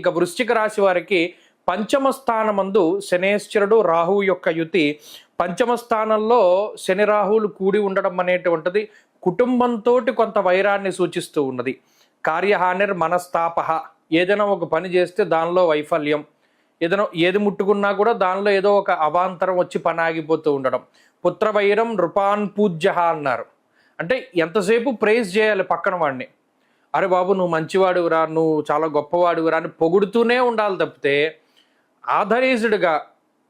ఇక వృశ్చిక రాశి వారికి పంచమ స్థానమందు శనేశ్వరుడు రాహువు యొక్క యుతి. పంచమ స్థానంలో శని రాహువులు కూడి ఉండడం అనేటువంటిది కుటుంబంతో కొంత వైరాన్ని సూచిస్తూ ఉన్నది. కార్యహానిర్ మనస్తాపహ ఏదైనా ఒక పని చేస్తే దానిలో వైఫల్యం. ఏదైనా ఏది ముట్టుకున్నా కూడా దానిలో ఏదో ఒక అవాంతరం వచ్చి పని ఆగిపోతూ ఉండడం. పుత్రవైరం నృపాన్ పూజ్య అన్నారు. అంటే ఎంతసేపు ప్రేజ్ చేయాలి పక్కన వాడిని? అరే బాబు నువ్వు మంచివాడురా నువ్వు చాలా గొప్పవాడురా అని పొగుడుతూనే ఉండాలి తప్పితే ఆథరైజ్డ్గా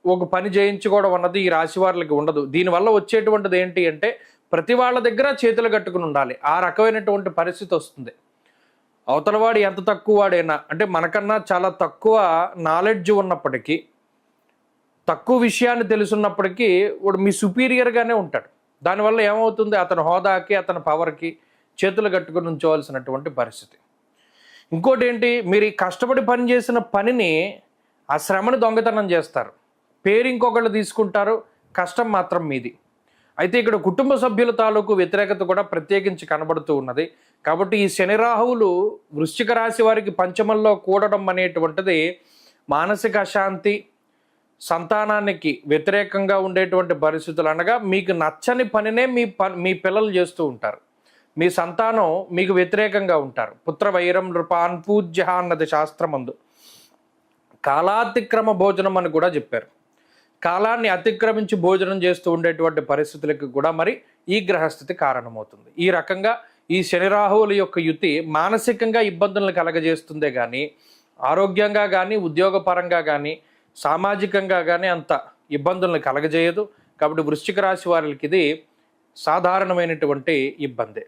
ఒక పని చేయించుకోవడం అన్నది ఈ రాశి వారికి ఉండదు. దీనివల్ల వచ్చేటువంటిది ఏంటి అంటే ప్రతి వాళ్ళ దగ్గర చేతులు కట్టుకుని ఉండాలి. ఆ రకమైనటువంటి పరిస్థితి వస్తుంది. అవతలవాడు ఎంత తక్కువ వాడైనా అంటే మనకన్నా చాలా తక్కువ నాలెడ్జ్ ఉన్నప్పటికీ తక్కువ విషయాన్ని తెలుసున్నప్పటికీ వాడు మీ సుపీరియర్గానే ఉంటాడు. దానివల్ల ఏమవుతుంది? అతని హోదాకి అతని పవర్కి చేతులు కట్టుకుని ఉంచవలసినటువంటి పరిస్థితి. ఇంకోటి ఏంటి మీరు ఈ కష్టపడి పని చేసిన పనిని ఆ శ్రమని దొంగతనం చేస్తారు. పేరు ఇంకొకళ్ళు తీసుకుంటారు కష్టం మాత్రం మీది. అయితే ఇక్కడ కుటుంబ సభ్యుల తాలూకు వ్యతిరేకత కూడా ప్రత్యేకించి కనబడుతూ ఉన్నది. కాబట్టి ఈ శని రాహువులు వృశ్చిక రాశి వారికి పంచమంలో కూడడం అనేటువంటిది మానసిక అశాంతి సంతానానికి వ్యతిరేకంగా ఉండేటువంటి పరిస్థితులు అనగా మీకు నచ్చని పనినే మీ ప మీ పిల్లలు చేస్తూ ఉంటారు. మీ సంతానం మీకు వ్యతిరేకంగా ఉంటారు. పుత్ర వైరం నృపాన్ పూజ్య అన్నది శాస్త్రమందు. కాలాతిక్రమ భోజనం అని కూడా చెప్పారు. కాలాన్ని అతిక్రమించి భోజనం చేస్తూ ఉండేటువంటి పరిస్థితులకు కూడా మరి ఈ గ్రహస్థితి కారణమవుతుంది. ఈ రకంగా ఈ శని రాహువుల యొక్క యుతి మానసికంగా ఇబ్బందులను కలగజేస్తుందే కానీ ఆరోగ్యంగా కానీ ఉద్యోగపరంగా కానీ సామాజికంగా కానీ అంత ఇబ్బందులను కలగజేయదు. కాబట్టి వృశ్చిక రాశి వారికి ఇది సాధారణమైనటువంటి ఇబ్బందే.